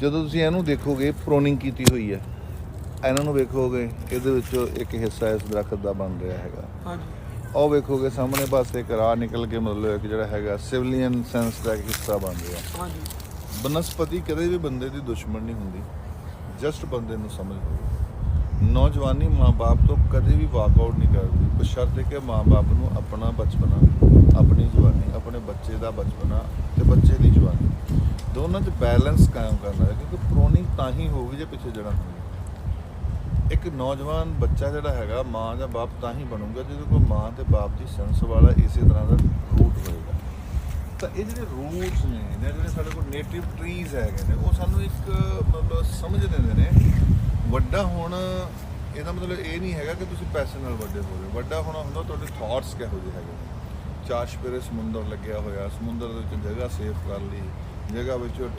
ਜਦੋਂ ਤੁਸੀਂ ਇਹਨੂੰ ਦੇਖੋਗੇ ਪ੍ਰੋਨਿੰਗ ਕੀਤੀ ਹੋਈ ਹੈ ਇਹਨਾਂ ਨੂੰ ਵੇਖੋਗੇ ਇਹਦੇ ਵਿੱਚੋਂ ਇੱਕ ਹਿੱਸਾ ਇਸ ਦਰਖਤ ਦਾ ਬਣ ਰਿਹਾ ਹੈਗਾ। ਹਾਂਜੀ। ਉਹ ਵੇਖੋਗੇ ਸਾਹਮਣੇ ਪਾਸੇ ਇੱਕ ਰਾਹ ਨਿਕਲ ਕੇ ਮਤਲਬ ਇੱਕ ਜਿਹੜਾ ਹੈਗਾ ਸਿਵਲੀਅਨ ਸੈਂਸ ਦਾ ਇੱਕ ਹਿੱਸਾ ਬਣ ਰਿਹਾ। ਹਾਂਜੀ। ਬਨਸਪਤੀ ਕਦੇ ਵੀ ਬੰਦੇ ਦੀ ਦੁਸ਼ਮਣ ਨਹੀਂ ਹੁੰਦੀ ਜਸਟ ਬੰਦੇ ਨੂੰ ਸਮਝ ਹੋਵੇ ਨੌਜਵਾਨੀ ਮਾਂ-ਬਾਪ ਤੋਂ ਕਦੇ ਵੀ ਵਾਕਆਊਟ ਨਹੀਂ ਕਰਦੀ ਬਸ਼ਰਤੇ ਕਿ ਮਾਂ-ਬਾਪ ਨੂੰ ਆਪਣਾ ਬਚਪਨਾ ਆਪਣੀ ਜਵਾਨੀ ਆਪਣੇ ਬੱਚੇ ਦਾ ਬਚਪਨਾ ਤੇ ਬੱਚੇ ਦੀ ਉਹਨਾਂ 'ਚ ਬੈਲੈਂਸ ਕਾਇਮ ਕਰਨਾ ਹੈ ਕਿਉਂਕਿ ਪ੍ਰੋਨਿੰਗ ਤਾਂ ਹੀ ਹੋਊਗੀ ਜੇ ਪਿੱਛੇ ਜੜਾਂ ਹੋਣਗੀਆਂ ਇੱਕ ਨੌਜਵਾਨ ਬੱਚਾ ਜਿਹੜਾ ਹੈਗਾ, ਮਾਂ ਜਾਂ ਬਾਪ ਤਾਂ ਹੀ ਬਣੂਗਾ ਜਦੋਂ ਕੋਈ ਮਾਂ ਤੇ ਬਾਪ ਦੀ ਸੈਂਸ ਵਾਲਾ ਇਸੇ ਤਰ੍ਹਾਂ ਦਾ ਰੂਟ ਹੋਏਗਾ। ਤਾਂ ਇਹ ਜਿਹੜੇ ਰੂਟਸ ਨੇ ਜਾਂ ਜਿਹੜੇ ਸਾਡੇ ਕੋਲ ਨੇਟਿਵ ਟਰੀਜ਼ ਹੈਗੇ ਨੇ, ਉਹ ਸਾਨੂੰ ਇੱਕ ਮਤਲਬ ਸਮਝ ਦਿੰਦੇ ਨੇ, ਵੱਡਾ ਹੋਣਾ ਇਹਦਾ ਮਤਲਬ ਇਹ ਨਹੀਂ ਹੈਗਾ ਕਿ ਤੁਸੀਂ ਪੈਸੇ ਨਾਲ ਵੱਡੇ ਹੋ ਰਹੇ ਹੋ ਵੱਡਾ ਹੋਣਾ ਹੁੰਦਾ ਤੁਹਾਡੇ ਥਾਟਸ ਕਿਹੋ ਜਿਹੇ ਹੈਗੇ ਚਾਰ ਚਪੇਰੇ ਸਮੁੰਦਰ ਲੱਗਿਆ ਹੋਇਆ, ਸਮੁੰਦਰ ਦੇ ਵਿੱਚ ਜਗ੍ਹਾ ਸੇਫ ਕਰ ਲਈ ਜਗ੍ਹਾ ਵਿੱਚ